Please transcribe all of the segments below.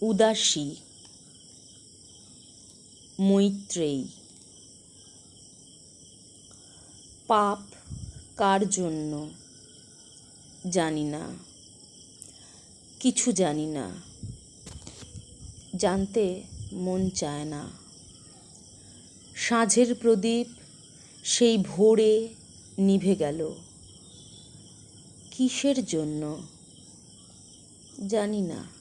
উদাসী, মৈত্রেয়ী। পাপ কার জন্য? জানি না। কিছু জানি না। জানতে মন চায় না। সাঁঝের প্রদীপ সেই ভোরে নিভে গেল। কিসের জন্য? জানি না।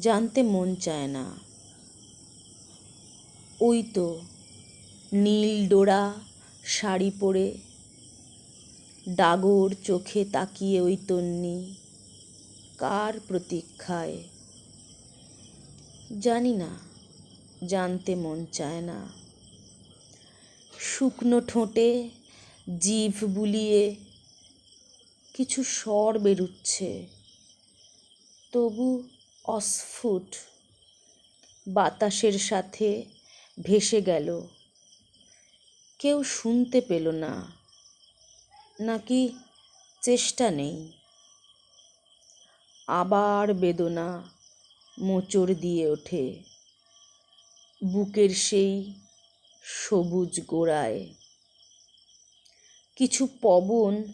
জানতে মন চায় না। ওই তো নীল ডোরা শাড়ি পরে ডাগর চোখে তাকিয়ে ওই তন্নি। কার প্রতীক্ষায়? জানি না, জানতে মন চায় না। শুকনো ঠোঁটে জিভ বুলিয়ে কিছু স্বর বেরুচ্ছে। তবু অস্ফুট বাতাসের সাথে ভেসে গেল। কেউ শুনতে পেল না, নাকি চেষ্টা নেই। আবার বেদনা মোচড় দিয়ে ওঠে বুকের সেই সবুজ গোড়ায়। কিছু পবন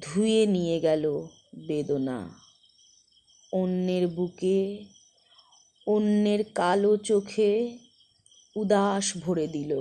ধুয়ে নিয়ে গেল বেদনা। অন্যের বুকে অন্যের কালো চোখে উদাস ভরে দিল।